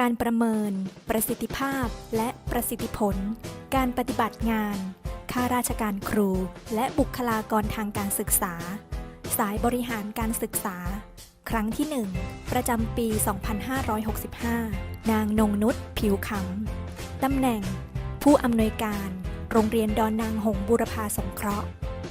การประเมิน ประสิทธิภาพ และประสิทธิผล การปฏิบัติงาน ข้าราชการครู และบุคลากรทางการศึกษา สายบริหารการศึกษา ครั้งที่ 1 ประจำปี 2565 นางนงนุชผิวขำตำแหน่ง ผู้อำนวยการ โรงเรียนดอนนางหงบูรพาสงเคราะห์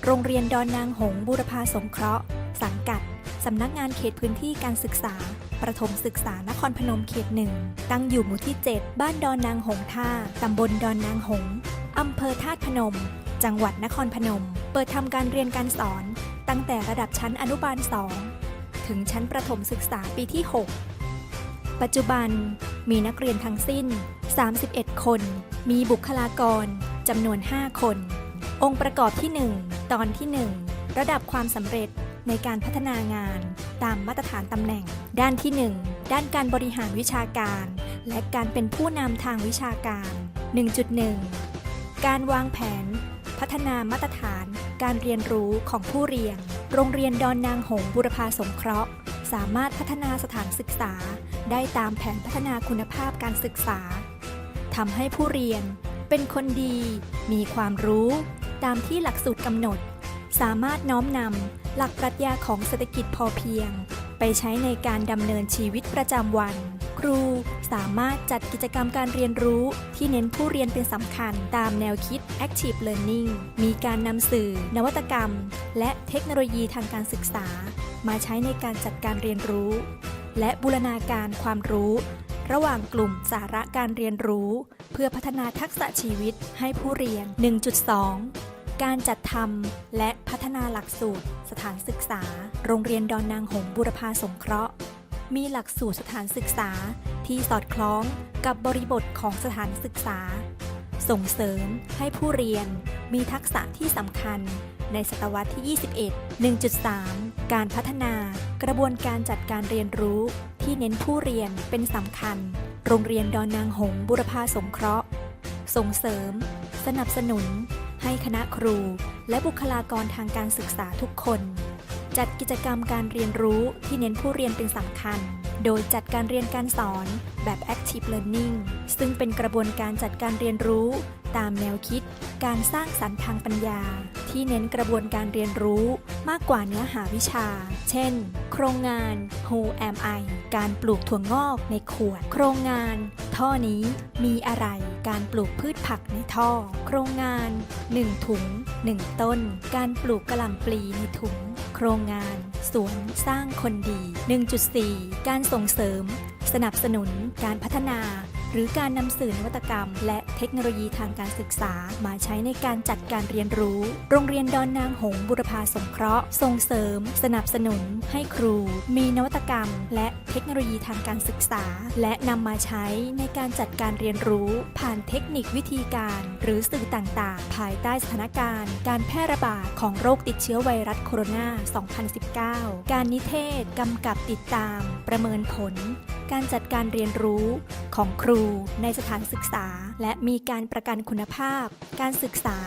โรงเรียนดอนนางหงบูรพาสงเคราะห์ สังกัดสำนักงานเขตพื้นที่การศึกษา ประถมศึกษานครพนมเขตหนึ่ง ตั้งอยู่หมู่ที่ 7 บ้านดอนนางหงท่า ตำบลดอนนางหง อำเภอธาตุพนม จังหวัดนครพนม เปิดทำการเรียนการสอน ตั้งแต่ระดับชั้นอนุบาล 2 ถึงชั้นประถมศึกษาปีที่ 6 ปัจจุบันมีนักเรียนทั้งสิ้น 31 คน มีบุคลากรจำนวน 5 คน องค์ประกอบที่ 1 ตอนที่ 1 ระดับความสำเร็จในการพัฒนางาน ตามมาตรฐานตำแหน่ง ด้านที่ 1 ด้านการบริหารวิชาการ และการเป็นผู้นำทางวิชาการ 1.1 การวางแผน พัฒนามาตรฐาน การเรียนรู้ของผู้เรียน โรงเรียนดอนนางหงบุรพาสงเคราะห์ สามารถพัฒนาสถานศึกษา ได้ตามแผนพัฒนาคุณภาพการศึกษาทำให้ผู้เรียนเป็นคนดี มีความรู้ ตามที่หลักสูตรกำหนด สามารถน้อมนำหลักปรัชญาของเศรษฐกิจพอเพียง ไปใช้ในการดำเนินชีวิตประจำวัน ครูสามารถจัดกิจกรรมการเรียนรู้ที่เน้นผู้เรียนเป็นสำคัญตามแนวคิด Active Learning มีการนำสื่อ นวัตกรรม และเทคโนโลยีทางการศึกษา มาใช้ในการจัดการเรียนรู้ และบูรณาการความรู้ระหว่างกลุ่มสาระการเรียนรู้ เพื่อพัฒนาทักษะชีวิตให้ผู้เรียน 1.2 การจัดทำและพัฒนาหลักสูตร สถานศึกษา โรงเรียนดอนนางหงบุรพาสงเคราะห์ มีหลักสูตรสถานศึกษาที่สอดคล้องกับบริบทของสถานศึกษา ส่งเสริมให้ผู้เรียนมีทักษะที่สำคัญในศตวรรษที่ 21 1.3 การพัฒนากระบวนการจัดการเรียนรู้ที่เน้นผู้เรียนเป็นสำคัญ โรงเรียนดอนนางหงบุรพาสงเคราะห์ ส่งเสริม สนับสนุน ให้คณะครูและบุคลากรทางการศึกษาทุกคน จัดกิจกรรมการเรียนรู้ที่เน้นผู้เรียนเป็นสำคัญ โดยจัดการเรียนการสอนแบบ Active Learning ซึ่งเป็นกระบวนการจัดการเรียนรู้ ตามแนวคิดการสร้างสรรค์ทางปัญญา ที่เน้นกระบวนการเรียนรู้มากกว่าเนื้อหาวิชา เช่น โครงงาน Who am I การปลูกถั่วงอกในขวด โครงงาน ท่อนี้มีอะไร การปลูกพืชผักในท่อ โครงงาน 1 ถุง 1 ต้น การปลูกกระหล่ำปลีในถุง โครงงาน สวนสร้างคนดี 1.4 การส่งเสริม สนับสนุนการพัฒนา หรือการนำสื่อนวัตกรรม และเทคโนโลยีทางการศึกษา มาใช้ในการจัดการเรียนรู้ โรงเรียนดอนนางหงบุรพาสงเคราะห์ ส่งเสริม สนับสนุน ให้ครู มีนวัตกรรม และเทคโนโลยีทางการศึกษา และนำมาใช้ในการจัดการเรียนรู้ ผ่านเทคนิควิธีการ หรือสื่อต่างๆ ภายใต้สถานการณ์ การแพร่ระบาดของโรคติดเชื้อไวรัสโคโรนา 2019 การนิเทศกำกับติดตาม ประเมินผล การจัดการเรียนรู้ของครูในสถานศึกษา และมีการประกันคุณภาพ การศึกษา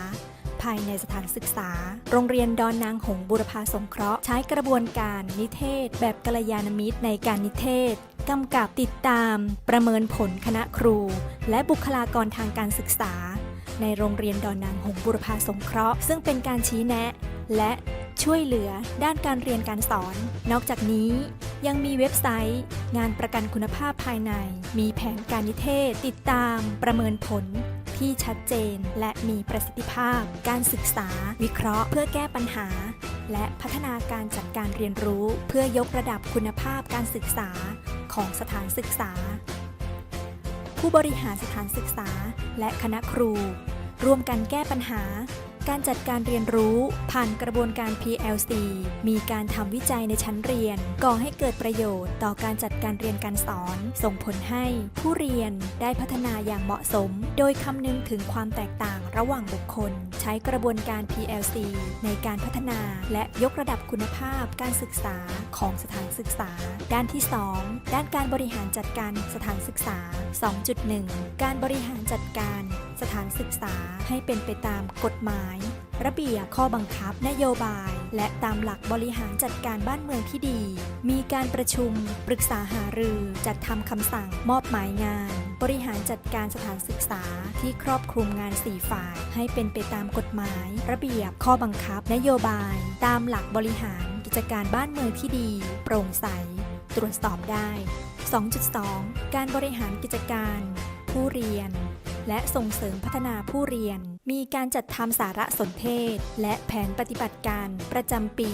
ภายในสถานศึกษา โรงเรียนดอนนางหงบุรพาสงเคราะห์ใช้กระบวนการนิเทศ แบบกัลยาณมิตรในการนิเทศกำกับติดตาม ประเมินผลคณะครู และบุคลากรทางการศึกษา ในโรงเรียนดอนนางหงบุรพาสงเคราะห์ ซึ่งเป็นการชี้แนะ และ ช่วยเหลือด้านการเรียนการสอน นอกจากนี้ยังมีเว็บไซต์ งานประกันคุณภาพภายใน มีแผนการนิเทศ ติดตาม ประเมินผล ที่ชัดเจน และมีประสิทธิภาพ การศึกษา วิเคราะห์ เพื่อแก้ปัญหา และพัฒนาการจัดการเรียนรู้ เพื่อยกระดับคุณภาพการศึกษาของสถานศึกษา ผู้บริหารสถานศึกษา และคณะครู ร่วมกันแก้ปัญหา การจัดการเรียนรู้ ผ่านกระบวนการ PLC มีการทำวิจัยในชั้นเรียน ก่อให้เกิดประโยชน์ ต่อการจัดการเรียนการสอน ส่งผลให้ผู้เรียนได้พัฒนาอย่างเหมาะสม โดยคำนึงถึงความแตกต่างระหว่างบุคคล ใช้กระบวนการ PLC ในการพัฒนาและยกระดับคุณภาพการศึกษาของสถานศึกษา ด้านที่ 2 ด้านการบริหารจัดการสถานศึกษา 2.1 การบริหารจัดการสถานศึกษาให้เป็นไปตามกฎหมาย ระเบียบข้อบังคับนโยบาย และตามหลักบริหารจัดการบ้านเมืองที่ดี มีการประชุม ปรึกษาหารือจัดทำคำสั่ง มอบหมายงาน บริหารจัดการสถานศึกษาที่ครอบคลุมงาน4ฝ่าย ให้เป็นไปตามกฎหมาย ระเบียบข้อบังคับนโยบาย ตามหลักบริหารกิจการบ้านเมืองที่ดี โปร่งใส ตรวจสอบได้ 2.2 การบริหารกิจการ ผู้เรียน และส่งเสริมพัฒนาผู้เรียน มีการจัดทำสารสนเทศ และแผนปฏิบัติการประจำปี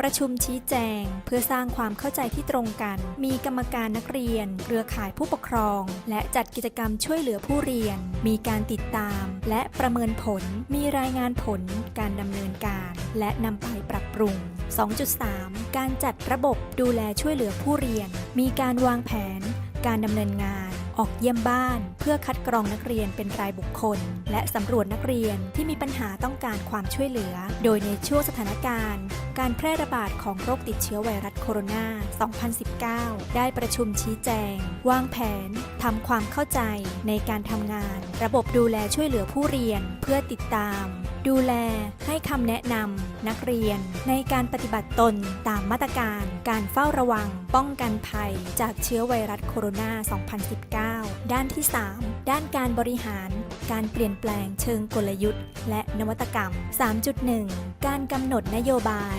ประชุมชี้แจง เพื่อสร้างความเข้าใจที่ตรงกัน มีกรรมการนักเรียน เครือข่ายผู้ปกครอง และจัดกิจกรรมช่วยเหลือผู้เรียน มีการติดตาม และประเมินผล มีรายงานผล การดำเนินการ และนำไปปรับปรุง 2.3 การจัดระบบดูแลช่วยเหลือผู้เรียน มีการวางแผน การดำเนินงาน ออกเยี่ยมบ้านเพื่อคัดกรองนักเรียนเป็นรายบุคคล และสำรวจนักเรียนที่มีปัญหาต้องการความช่วยเหลือ โดยในช่วงสถานการณ์ การแพร่ระบาดของโรคติดเชื้อไวรัสโคโรนา 2019 ได้ประชุมชี้แจง วางแผนทำความเข้าใจในการทำงาน ระบบดูแลช่วยเหลือผู้เรียนเพื่อติดตาม ดูแลให้คำแนะนำนักเรียน ในการปฏิบัติตนตามมาตรการการเฝ้าระวัง ป้องกันภัย จากเชื้อไวรัสโคโรนา 2019 ด้านที่ 3 ด้านการบริหาร การเปลี่ยนแปลงเชิงกลยุทธ์ และนวัตกรรม 3.1 การกำหนดนโยบาย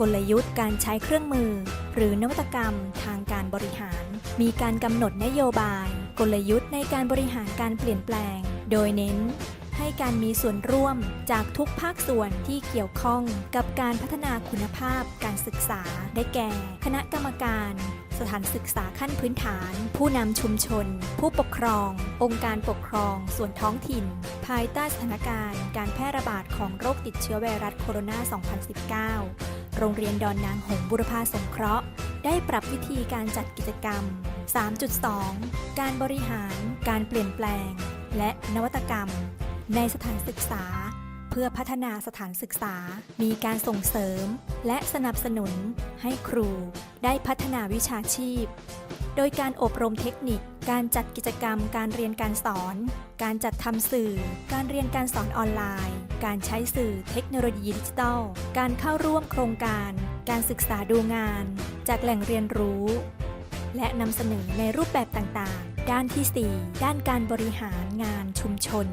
กลยุทธ์การใช้เครื่องมือ หรือนวัตกรรมทางการบริหาร มีการกำหนดนโยบาย กลยุทธ์ในการบริหารการเปลี่ยนแปลง โดยเน้น ให้การมีส่วนร่วมจากทุกภาคส่วนที่เกี่ยวข้องกับการพัฒนาคุณภาพการศึกษาได้แก่ คณะกรรมการ สถานศึกษาขั้นพื้นฐาน ผู้นำชุมชน ผู้ปกครอง องค์การปกครอง ส่วนท้องถิ่น ภายใต้สถานการณ์ การแพร่ระบาดของโรคติดเชื้อไวรัสโคโรนา 2019 โรงเรียนดอนนางหงบุรพาสงเคราะห์ ได้ปรับวิธีการจัดกิจกรรม 3.2 การบริหาร การเปลี่ยนแปลง และนวัตกรรม ในสถานศึกษา เพื่อพัฒนาสถานศึกษา มีการส่งเสริม และสนับสนุนให้ครูได้พัฒนาวิชาชีพ โดยการอบรมเทคนิค การจัดกิจกรรม การเรียนการสอน การจัดทำสื่อ การเรียนการสอนออนไลน์ การใช้สื่อเทคโนโลยีดิจิทัล การเข้าร่วมโครงการ การศึกษาดูงาน จากแหล่งเรียนรู้ และนำเสนอในรูปแบบต่างๆ ด้านที่ 4 ด้านการบริหารงานชุมชน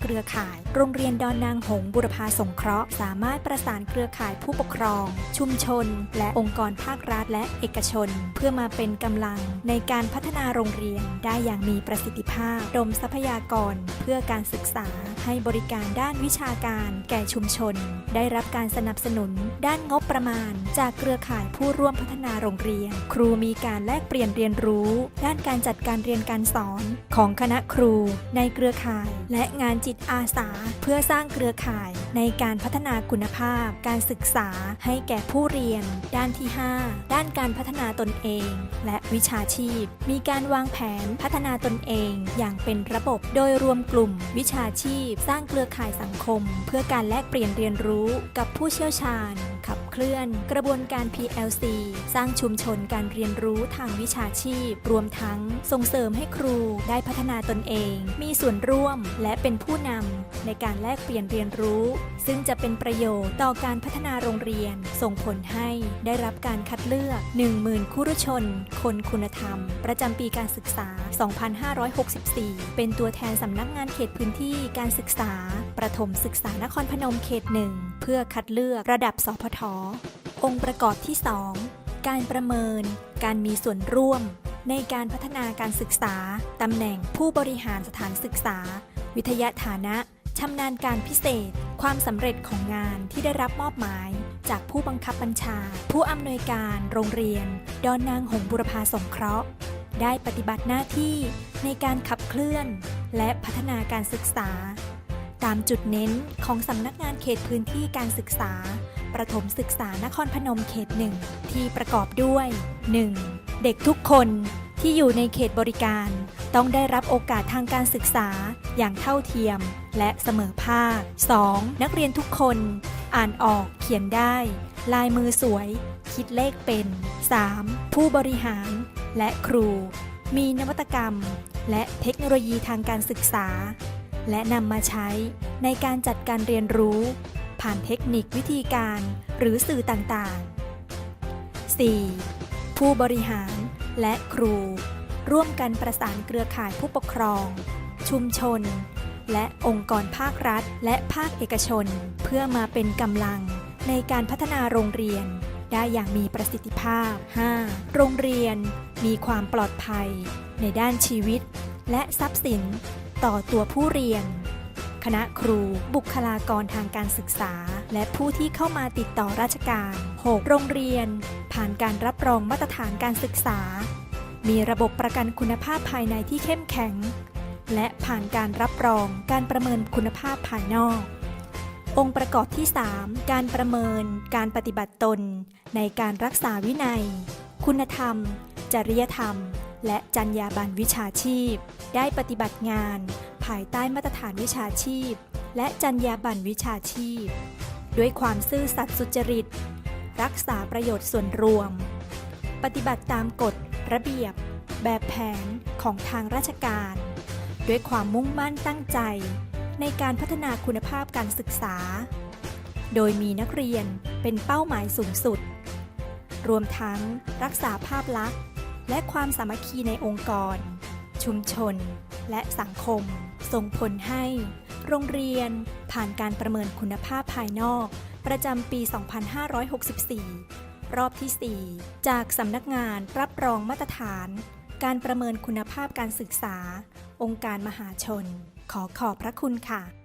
เครือข่าย โรงเรียนดอนนางหงส์บุรพาสงเคราะห์ สามารถประสานเครือข่ายผู้ปกครอง ชุมชน และองค์กรภาครัฐและเอกชน เพื่อมาเป็นกำลังในการพัฒนาโรงเรียนได้อย่างมีประสิทธิภาพดมทรัพยากร เพื่อการศึกษาให้บริการด้านวิชาการแก่ชุมชน ได้รับการสนับสนุน ด้านงบประมาณ จากเครือข่ายผู้ร่วมพัฒนาโรงเรียน ครูมีการแลกเปลี่ยนเรียนรู้ ด้านการจัดการเรียนการสอน ของคณะครู ในเครือข่าย และงานจิตอาสา เพื่อสร้างเครือข่ายในการพัฒนาคุณภาพ การศึกษาให้แก่ผู้เรียน ด้านที่ 5 ด้านการพัฒนาตนเอง และวิชาชีพ มีการวางแผนพัฒนาตนเอง อย่างเป็นระบบ โดยรวมกลุ่ม วิชาชีพ สร้างเครือข่ายสังคม เพื่อการแลกเปลี่ยนเรียนรู้กับผู้เชี่ยวชาญขับ เคลื่อน กระบวนการ PLC สร้างชุมชนการเรียนรู้ทางวิชาชีพ รวมทั้งส่งเสริมให้ครูได้พัฒนาตนเอง มีส่วนร่วมและเป็นผู้นำในการแลกเปลี่ยนเรียนรู้ ซึ่งจะเป็นประโยชน์ต่อการพัฒนาโรงเรียน ส่งผลให้ได้รับการคัดเลือก 10,000คุรุชน คนคุณธรรม ประจำปีการศึกษา 2564 เป็นตัวแทนสำนักงานเขตพื้นที่การศึกษา ประถมศึกษานครพนมเขตหนึ่ง พื่อคัดเลือกระดับสพทองค์ประกอบที่ 2 การประเมิน การมีส่วนร่วม ในการพัฒนาการศึกษา ตำแหน่งผู้บริหารสถานศึกษา วิทยาฐานะชำนาญการพิเศษ ความสำเร็จของงานที่ได้รับมอบหมาย จากผู้บังคับบัญชา ผู้อำนวยการโรงเรียน ดอนนางหงบุรพาสงเคราะห์ ได้ปฏิบัติหน้าที่ในการขับเคลื่อน และพัฒนาการศึกษา ตามจุดเน้นของสำนักงานเขตพื้นที่การศึกษา ประถมศึกษานครพนมเขตหนึ่งที่ประกอบด้วย 1. เด็กทุกคนที่อยู่ในเขตบริการ ต้องได้รับโอกาสทางการศึกษาอย่างเท่าเทียม และเสมอภาค 2. นักเรียนทุกคนอ่านออกเขียนได้ ลายมือสวย คิดเลขเป็น 3. ผู้บริหาร และครู มีนวัตกรรม และเทคโนโลยีทางการศึกษา และนำมาใช้ในการจัดการเรียนรู้ ผ่านเทคนิควิธีการหรือสื่อต่างๆ 4. ผู้บริหารและครู ร่วมกันประสานเครือข่ายผู้ปกครอง ชุมชน และองค์กรภาครัฐ และภาคเอกชน เพื่อมาเป็นกำลังในการพัฒนาโรงเรียนได้อย่างมีประสิทธิภาพ 5. โรงเรียนมีความปลอดภัย ในด้านชีวิต และทรัพย์สิน ต่อตัวผู้เรียน คณะครู บุคลากรทางการศึกษา และผู้ที่เข้ามาติดต่อราชการ 6. โรงเรียน ผ่านการรับรองมาตรฐานการศึกษา มีระบบประกันคุณภาพภายในที่เข้มแข็ง และผ่านการรับรองการประเมินคุณภาพภายนอก องค์ประกอบที่ 3 การประเมิน การปฏิบัติตน ในการรักษาวินัย คุณธรรม จริยธรรม และจรรยาบรรณวิชาชีพ ได้ปฏิบัติงาน ภายใต้มาตรฐานวิชาชีพ และจรรยาบรรณวิชาชีพ ด้วยความซื่อสัตย์สุจริต รักษาประโยชน์ส่วนรวม ปฏิบัติตามกฎ ระเบียบ แบบแผนของทางราชการ ด้วยความมุ่งมั่นตั้งใจ ในการพัฒนาคุณภาพการศึกษา โดยมีนักเรียนเป็นเป้าหมายสูงสุด รวมทั้งรักษาภาพลักษณ์ และความสามัคคีในองค์กร ชุมชน และสังคม ส่งผลให้ โรงเรียนผ่านการประเมินคุณภาพภายนอก ประจำปี 2564 รอบที่ 4 จากสำนักงานรับรองมาตรฐาน การประเมินคุณภาพการศึกษา องค์การมหาชน ขอขอบพระคุณค่ะ